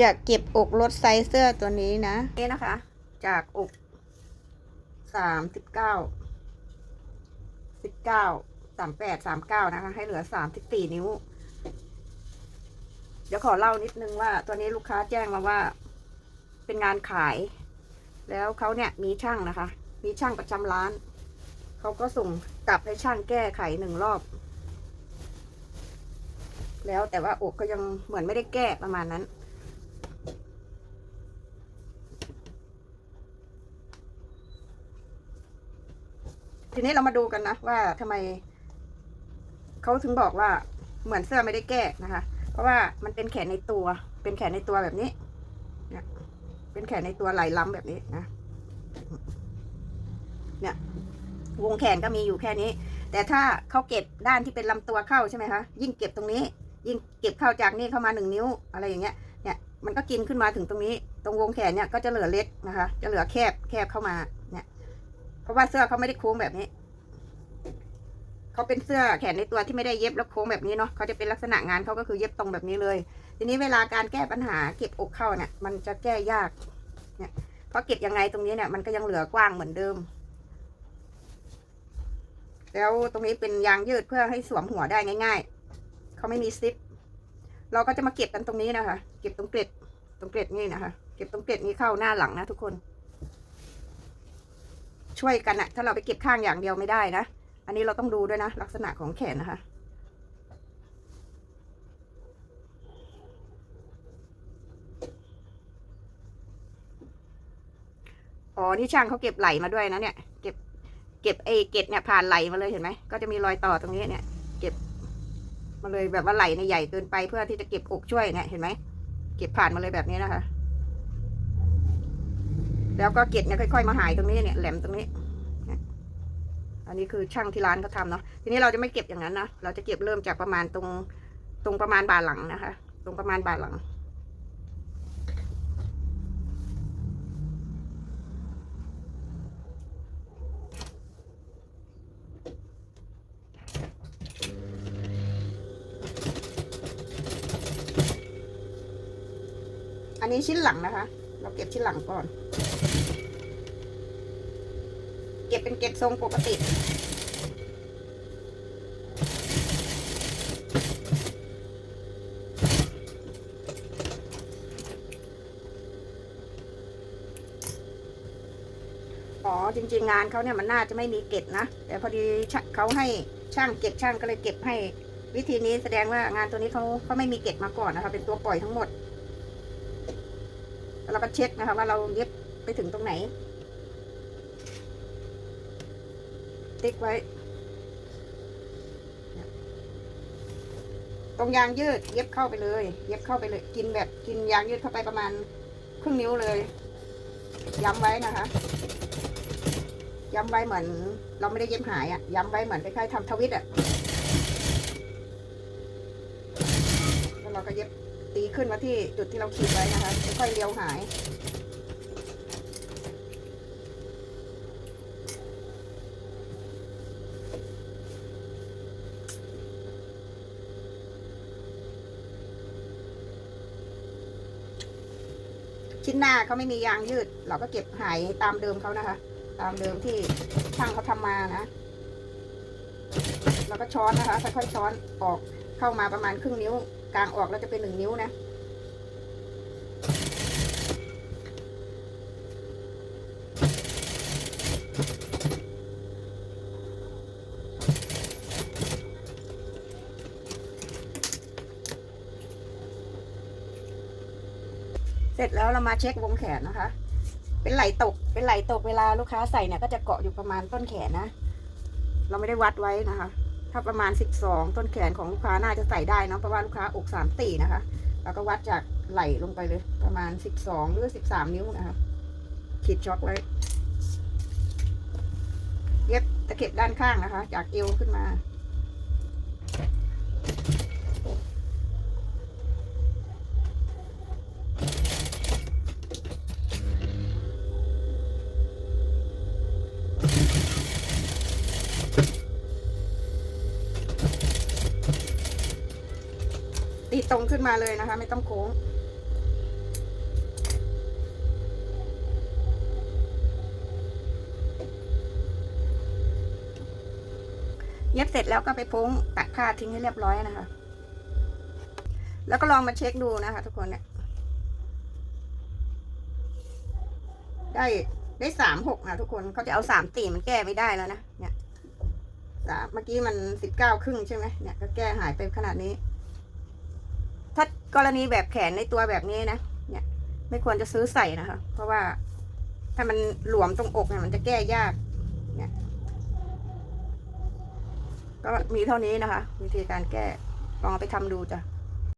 จะเก็บอกลดไซส์เสื้อตัวนี้นะนี่นะคะ จากอกสามสิบเก้าสิบเก้าสามแปดสามเก้านะคะ ให้เหลือสามสิบสี่นิ้ว เดี๋ยวขอเล่านิดนึงว่า ตัวนี้ลูกค้าแจ้งมาว่า เป็นงานขาย แล้วเขาเนี่ยมีช่างนะคะ มีช่างประจำร้าน เขาก็ส่งกลับให้ช่างแก้ไขหนึ่งรอบ แล้วแต่ว่าอกก็ยังเหมือนไม่ได้แก้ประมาณนั้น ทีนี้เรามาดูกันนะว่าทำไมเขาถึงบอกว่าเหมือนเสื้อไม่ได้แก้นะคะ เพราะว่ามันเป็นแขนในตัว เป็นแขนในตัวแบบนี้เนี่ยเป็นแขนในตัวไหลล้ำแบบนี้นะเนี่ยวงแขนก็มีอยู่แค่นี้ แต่ถ้าเขาเก็บด้านที่เป็นลำตัวเข้าใช่ไหมคะยิ่งเก็บตรงนี้ ยิ่งเก็บเข้าจากนี่เข้ามาหนึ่งนิ้วอะไรอย่างเงี้ยเนี่ยมันก็กินขึ้นมาถึงตรงนี้ ตรงวงแขนเนี่ยก็จะเหลือเล็กนะคะ จะเหลือแคบแคบเข้ามาเนี่ย ราะว่าเสื้อเขาไม่ได้โค้งแบบนี้ เขาเป็นเสื้อแขนในตัวที่ไม่ได้เย็บแล้วโค้งแบบนี้เนาะเขาจะเป็นลักษณะงานเขาก็คือเย็บตรงแบบนี้เลย ทีนี้เวลาการแก้ปัญหาเก็บอกเข้าเนี่ย มันจะแก้ยาก เนี่ยเพราะเก็บยังไงตรงนี้เนี่ยมันก็ยังเหลือกว้างเหมือนเดิม แล้วตรงนี้เป็นยางยืดเพื่อให้สวมหัวได้ง่าย ๆ เขาไม่มีซิป เราก็จะมาเก็บกันตรงนี้นะคะ เก็บตรงเกล็ด ตรงเกล็ดนี่นะคะ เก็บตรงเกล็ดนี้เข้าหน้าหลังนะทุกคน ช่วยกันอะถ้าเราไปเก็บข้างอย่างเดียวไม่ได้นะ อันนี้เราต้องดูด้วยนะ ลักษณะของแขนนะคะอ๋อนี่ช่างเขาเก็บไหลมาด้วยนะเนี่ย เก็บ เก็บไอ้เก็ดเนี่ยผ่านไหลมาเลยเห็นไหมก็จะมีรอยต่อตรงนี้เนี่ย เก็บมาเลยแบบว่าไหลในใหญ่เกินไปเพื่อที่จะเก็บอกช่วยเนี่ยเห็นไหมเก็บผ่านมาเลยแบบนี้นะคะ แล้วก็เกล็ดเนี่ยค่อยๆมาหายตรงนี้เนี่ยแหลมตรงนี้ อันนี้คือช่างที่ร้านเขาทำเนาะ ทีนี้เราจะไม่เก็บอย่างนั้นนะ เราจะเก็บเริ่มจากประมาณตรงตรงประมาณบ่าหลังนะคะ ตรงประมาณบ่าหลัง อันนี้ชิ้นหลังนะคะ เราเก็บชิ้นหลังก่อน เก็บเป็นเก็บทรงปกติอ๋อจริงๆงานเขาเนี่ยมันน่าจะไม่มีเก็บนะ แต่พอดีเขาให้ช่างเก็บช่างก็เลยเก็บให้ วิธีนี้แสดงว่างานตัวนี้เขาเขาไม่มีเก็บมาก่อนนะคะเป็นตัวปล่อยทั้งหมด แล้วเราก็เช็คนะคะว่าเราเย็บไปถึงตรงไหน ติ๊กไว้ ตรงยางยืดเย็บเข้าไปเลย เย็บเข้าไปเลย กินแบบกินยางยืดเข้าไปประมาณครึ่งนิ้วเลย ย้ำไว้นะคะ ย้ำไว้เหมือน เราไม่ได้เย็บหายอะ่ะ ย้ำไว้เหมือนคล้ายๆทำทวิตอะ่ะ แล้วเราก็เย็บ ตีขึ้นมาที่จุดที่เราขีดไว้นะคะค่อยเลี้ยวหาย ชิ้นหน้าเขาไม่มียางยืด เราก็เก็บหายตามเดิมเขานะคะ ตามเดิมที่ช่างเขาทำมานะแล้วก็ช้อนนะคะค่อยๆช้อนออกเข้ามาประมาณครึ่งนิ้ว กลางออกแล้วจะเป็นหนึ่งนิ้วนะ เสร็จแล้วเรามาเช็ควงแขนนะคะ เป็นไหลตก เป็นไหลตกเวลาลูกค้าใส่เนี่ยก็จะเกาะอยู่ประมาณต้นแขนนะ เราไม่ได้วัดไว้นะคะ ถ้าประมาณสิบสองต้นแขนของลูกค้าน่าจะใส่ได้เนะเพราะว่าลูกค้าอกสามตีนะคะเราก็วัดจากไหลลงไปเลย ประมาณสิบสองหรือสิบสามนิ้วนะคะขีดช็อคไว้ เย็บตะเข็บด้านข้างนะคะ จากเอวขึ้นมา ตรงขึ้นมาเลยนะคะ ไม่ต้องโค้ง เย็บเสร็จแล้วก็ไปพุ้งตัดผ้าทิ้งให้เรียบร้อยนะคะ แล้วก็ลองมาเช็คดูนะคะ ทุกคนเนี่ยได้ได้สามหกค่ะทุกคนเขาจะเอาสามสี่มันแก้ไม่ได้แล้วนะเนี่ยสามเมื่อกี้มันสิบเก้าครึ่งใช่ไหมเนี่ยก็แก้หายไปขนาดนี้ ถ้ากรณีแบบแขนในตัวแบบนี้นะเนี่ย ไม่ควรจะซื้อใส่นะคะ เพราะว่าถ้ามันหลวมตรงอกเนี่ยมันจะแก้ยาก เนี่ย ก็มีเท่านี้นะคะ วิธีการแก้ลองไปทำดูจ้ะ